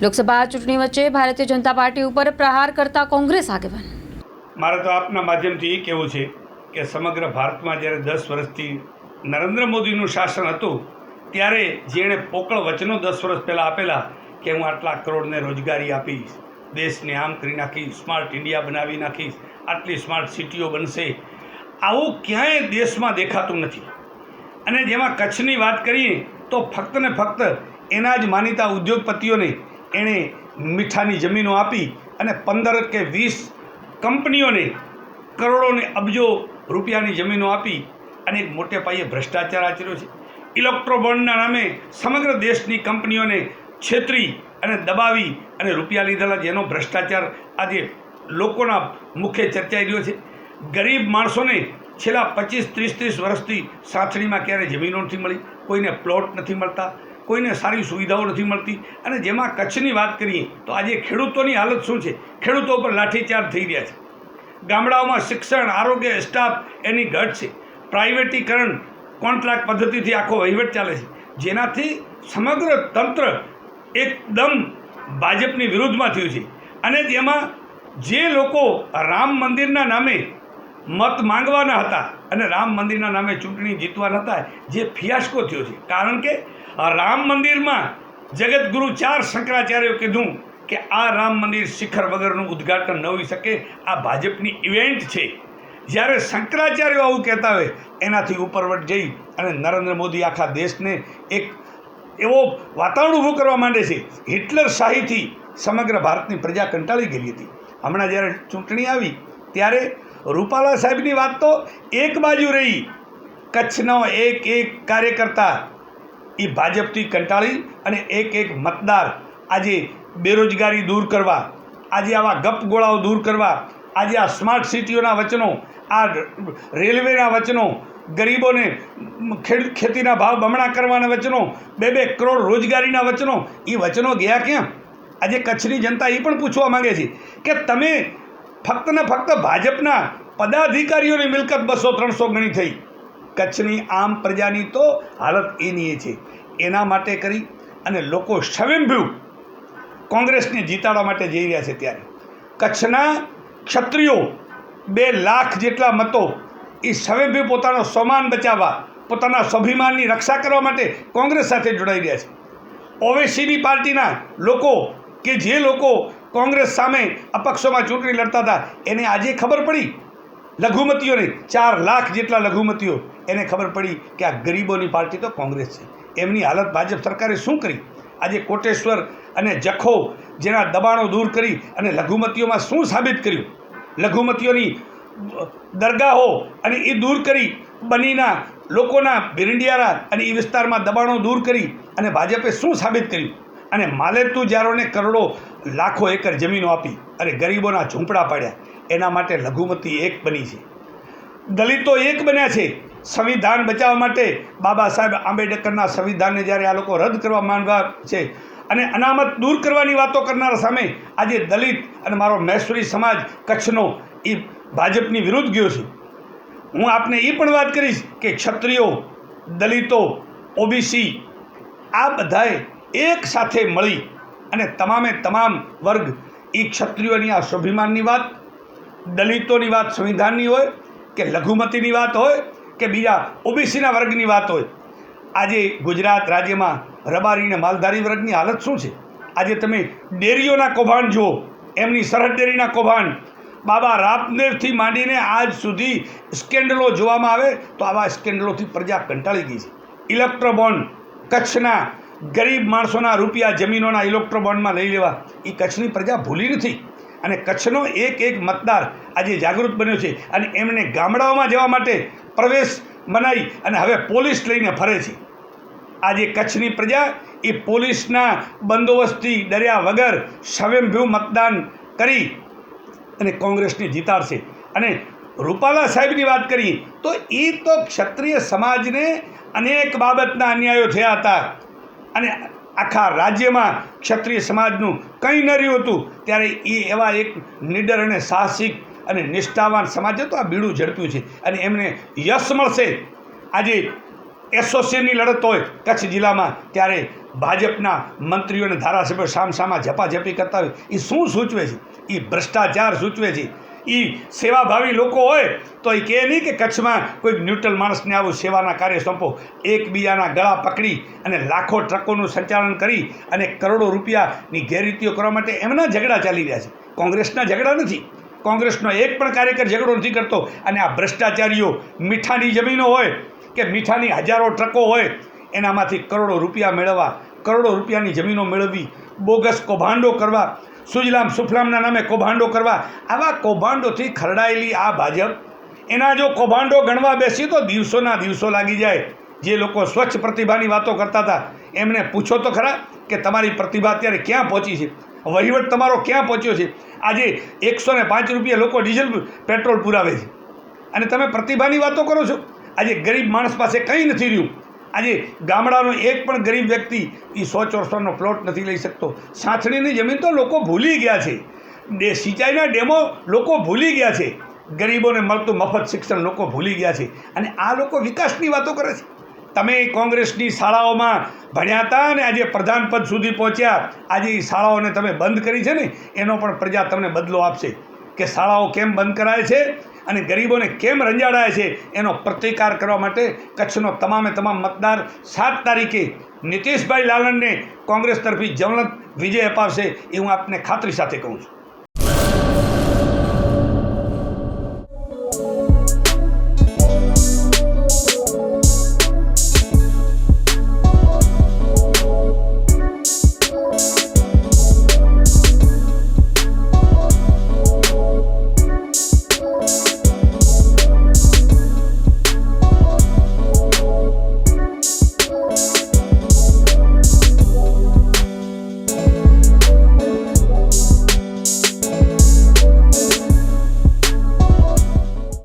લોકસભા ચૂંટણી વચ્ચે ભારતીય જનતા પાર્ટી ઉપર પ્રહાર કરતા કોંગ્રેસ આગેવાન. મારે તો આપના માધ્યમથી એ કહેવું છે કે સમગ્ર ભારતમાં જ્યારે દસ વર્ષથી નરેન્દ્ર મોદીનું શાસન હતું, ત્યારે જેણે પોકળ વચનો દસ વર્ષ પહેલાં આપેલા કે હું આટલા કરોડને રોજગારી આપીશ, દેશને આમ કરી નાખીશ, સ્માર્ટ ઇન્ડિયા બનાવી નાખીશ, આટલી સ્માર્ટ સિટીઓ બનશે, આવું ક્યાંય દેશમાં દેખાતું નથી. અને જેમાં કચ્છની વાત કરીએ તો ફક્ત ને ફક્ત એના જ માનીતા ઉદ્યોગપતિઓને એણે મીઠાની જમીનો આપી અને પંદર કે વીસ કંપનીઓને કરોડોને અબજો રૂપિયાની જમીનો આપી અને એક મોટે પાયે ભ્રષ્ટાચાર આચર્યો છે. ઇલેક્ટ્રોબોન્ડના નામે સમગ્ર દેશની કંપનીઓને છેતરી અને દબાવી અને રૂપિયા લીધેલા જેનો ભ્રષ્ટાચાર આજે લોકોના મુખે ચર્ચાઈ રહ્યો છે. ગરીબ માણસોને છેલ્લા પચીસ, ત્રીસ ત્રીસ વર્ષથી સાથળીમાં ક્યારેય જમીનો નથી મળી? કોઈને પ્લોટ નથી મળતા. કોઈને સારી સુવિધાઓ નથી મળતી. અને જેમાં કચ્છની વાત કરીએ, તો આજે ખેડૂતોની હાલત શું છે? ખેડૂતો પર લાઠીચાર્જ થઈ રહ્યા છે. ગામડાઓમાં શિક્ષણ, આરોગ્ય, સ્ટાફ એની ઘટ છે. પ્રાઇવેટીકરણ કોન્ટ્રાક્ટ પદ્ધતિથી આખો વહીવટ ચાલે છે. જેનાથી સમગ્ર તંત્ર એકદમ ભાજપની વિરુદ્ધમાં થયું છે. અને જેમાં જે લોકો રામ મંદિરના નામે મત માંગવાના હતા અને રામ મંદિરના નામે ચૂંટણી જીતવાના હતા, જે ફિયાસ્કો થયો છે. કારણ કે રામ મંદિરમાં જગતગુરુ ચાર શંકરાચાર્યો કીધું કે આ રામ મંદિર શિખર વગરનું ઉદ્ઘાટન ન હોઈ શકે, આ ભાજપની ઇવેન્ટ છે. જ્યારે શંકરાચાર્યો આવું કહેતા હોય, એનાથી ઉપરવટ જઈ અને નરેન્દ્ર મોદી આખા દેશને એક એવો વાતાવરણ ઊભું કરવા માંડે છે. હિટલર શાહીથી સમગ્ર ભારતની પ્રજા કંટાળી ગયેલી હતી. હમણાં જ્યારે ચૂંટણી આવી, ત્યારે રૂપાલા સાહેબની વાત તો એક બાજુ રહી. કચ્છનો એક એક કાર્યકર્તા એ ભાજપથી કંટાળી અને એક એક મતદાર આજે બેરોજગારી દૂર કરવા, આજે આવા ગપગોળાઓ દૂર કરવા, આજે આ સ્માર્ટ સિટીઓના વચનો, આ રેલવેના વચનો, ગરીબોને ખેડ ખેતીના ભાવ બમણા કરવાના વચનો, બે બે કરોડ રોજગારીના વચનો, એ વચનો ગયા ક્યાં? આજે કચ્છની જનતા એ પણ પૂછવા માંગે છે કે તમે ફક્ત ને ફક્ત ભાજપના પદાધિકારીઓની મિલકત બસો ત્રણસો ગણી થઈ. કચ્છની આમ પ્રજાની તો હાલત એની છે. એના માટે કરી અને લોકો સ્વયંભૂ કોંગ્રેસને જીતાડવા માટે જઈ રહ્યા છે ત્યારે. કચ્છના ક્ષત્રિયો બે લાખ જેટલા મતો એ સ્વયંભૂ પોતાનો સમાન બચાવવા, પોતાના સ્વાભિમાનની રક્ષા કરવા માટે કોંગ્રેસ સાથે જોડાઈ રહ્યા છે. ઓવેસીની પાર્ટીના લોકો કે જે લોકો કોંગ્રેસ સામે અપક્ષોમાં ચૂંટણી લડતા હતા, એને આજે ખબર પડી લઘુમતીઓને ચાર લાખ જેટલા લઘુમતીઓ, એને ખબર પડી કે આ ગરીબોની પાર્ટી તો કોંગ્રેસ છે. એમની હાલત ભાજપ સરકારે શું કરી? આજે કોટેશ્વર અને જખો જેના દબાણો દૂર કરી અને લઘુમતીઓમાં શું સાબિત કર્યું? લઘુમતીઓની દરગાહો અને એ દૂર કરી બનીના લોકોના ભીરંડિયારા અને એ વિસ્તારમાં દબાણો દૂર કરી અને ભાજપે શું સાબિત કર્યું? અને માલેતુ જારોને કરોડો, લાખો એકર જમીનો આપી અને ગરીબોના ઝૂંપડા પાડ્યા. એના માટે લઘુમતી એક બની છે. દલિતો એક બન્યા છે. સંવિધાન બચાવવા માટે બાબા સાહેબ આંબેડકરના સંવિધાનને જ્યારે આ લોકો રદ કરવા માંગવા છે અને અનામત દૂર કરવાની વાતો કરનારા સામે આજે દલિત અને મારો મહેશ્વરી સમાજ કચ્છનો એ ભાજપની વિરુદ્ધ ગયો છે. હું આપને એ પણ વાત કરીશ કે ક્ષત્રિયો, દલિતો, ઓબીસી આ બધાએ એક સાથે મળી અને તમામે તમામ વર્ગ એ ક્ષત્રિયોની આ સ્વાભિમાનની વાત, દલિતોની વાત, સંવિધાનની હોય કે લઘુમતીની વાત હોય કે બીજા ઓબીસીના વર્ગની વાત હોય, આજે ગુજરાત રાજ્યમાં રબારી અને માલધારી વર્ગની હાલત શું છે? આજે તમે ડેરીઓના કૌભાંડ જુઓ, એમની સરહદ ડેરીના કૌભાંડ. બાબા રાપનેરથી માંડીને આજ સુધી સ્કેન્ડલો જોવામાં આવે તો આવા સ્કેન્ડલોથી પ્રજા કંટાળી ગઈ છે. ઇલેક્ટ્રોબોન્ડ, કચ્છના ગરીબ માણસોના રૂપિયા જમીનોના ઇલેક્ટ્રોબોન્ડમાં લઈ લેવા એ કચ્છની પ્રજા ભૂલી નથી. અને કચ્છનો એક એક મતદાર આજે જાગૃત બન્યો છે અને એમને ગામડાઓમાં જવા માટે પ્રવેશ મનાઈ અને હવે પોલીસ લઈને ફરે છે. આજે કચ્છની પ્રજા એ પોલીસના બંદોબસ્તથી ડર્યા વગર સ્વયંભૂ મતદાન કરી અને કોંગ્રેસને જીતાડશે. અને રૂપાલા સાહેબની વાત કરીએ તો એ તો ક્ષત્રિય સમાજને અનેક બાબતના અન્યાયો થયા હતા. અને આખા રાજ્યમાં ક્ષત્રિય સમાજનું કંઈ ન રહ્યું હતું, ત્યારે એ એવા એક નિડર અને સાહસિક અને નિષ્ઠાવાન સમાજે તો આ બીડું ઝડપ્યું છે અને એમને યશ મળશે. આજે એસોસિએશનની લડત હોય કચ્છ જિલ્લામાં, ત્યારે ભાજપના મંત્રીઓ અને ધારાસભ્યો સામસામા ઝપાઝપી કરતા હોય. એ શું સૂચવે છે? એ ભ્રષ્ટાચાર સૂચવે છે. એ સેવાભાવી લોકો હોય, તો એ કહે નહીં કે કચ્છમાં કોઈ ન્યુટ્રલ માણસને આવું સેવાના કાર્ય સોંપો. એકબીજાના ગળા પકડી અને લાખો ટ્રકોનું સંચાલન કરી અને કરોડો રૂપિયાની ગેરરીતિઓ કરવા માટે એમના ઝઘડા ચાલી રહ્યા છે. કોંગ્રેસના ઝઘડા નથી. કોંગ્રેસનો એક પણ કાર્યકર ઝઘડો નથી કરતો. અને આ ભ્રષ્ટાચારીઓ મીઠાની જમીનો હોય કે મીઠાની હજારો ટ્રકો હોય, એનામાંથી કરોડો રૂપિયા મેળવવા, કરોડો રૂપિયાની જમીનો મેળવવી, બોગસ કૌભાંડો કરવા સુજલામ સુફલામના નામે કૌભાંડો કરવા. આવા કૌભાંડોથી ખરડાયેલી આ ભાજપ, એના જો કૌભાંડો ગણવા બેસીએ તો દિવસોના દિવસો લાગી જાય. જે લોકો સ્વચ્છ પ્રતિભાની વાતો કરતા હતા, એમને પૂછો તો ખરા કે તમારી પ્રતિભા અત્યારે ક્યાં પહોંચી છે? વહીવટ તમારો ક્યાં પહોંચ્યો છે? આજે એકસો ને પાંચ રૂપિયા લોકો ડીઝલ પેટ્રોલ પુરાવે છે. અને તમે પ્રતિભાની વાતો કરો છો? આજે ગરીબ માણસ પાસે કંઈ નથી રહ્યું. આજે ગામડાનો એક પણ ગરીબ વ્યક્તિ એ સો ચોરસોનો પ્લોટ નથી લઈ શકતો. સાંથણીની જમીન તો લોકો ભૂલી ગયા છે. ડે સિંચાઈના ડેમો લોકો ભૂલી ગયા છે. ગરીબોને મળતું મફત શિક્ષણ લોકો ભૂલી ગયા છે. અને આ લોકો વિકાસની વાતો કરે છે. તમે કોંગ્રેસની શાળાઓમાં ભણ્યા હતા અને આજે પ્રધાન પદ સુધી પહોંચ્યા. આજે એ શાળાઓને તમે બંધ કરી છે ને? એનો પણ પ્રજા તમને બદલો આપશે. કે શાળાઓ કેમ બંધ કરાય છે? અને ગરીબોને કેમ રંજાડાય છે એનો પ્રતિકાર કરવા માટે કચ્છનો તમામે તમામ મતદાર સાત તારીખે નીતિશભાઈ લાલનને કોંગ્રેસ તરફી જવલંત વિજય અપાવશે એ હું આપને ખાતરી સાથે કહું છું.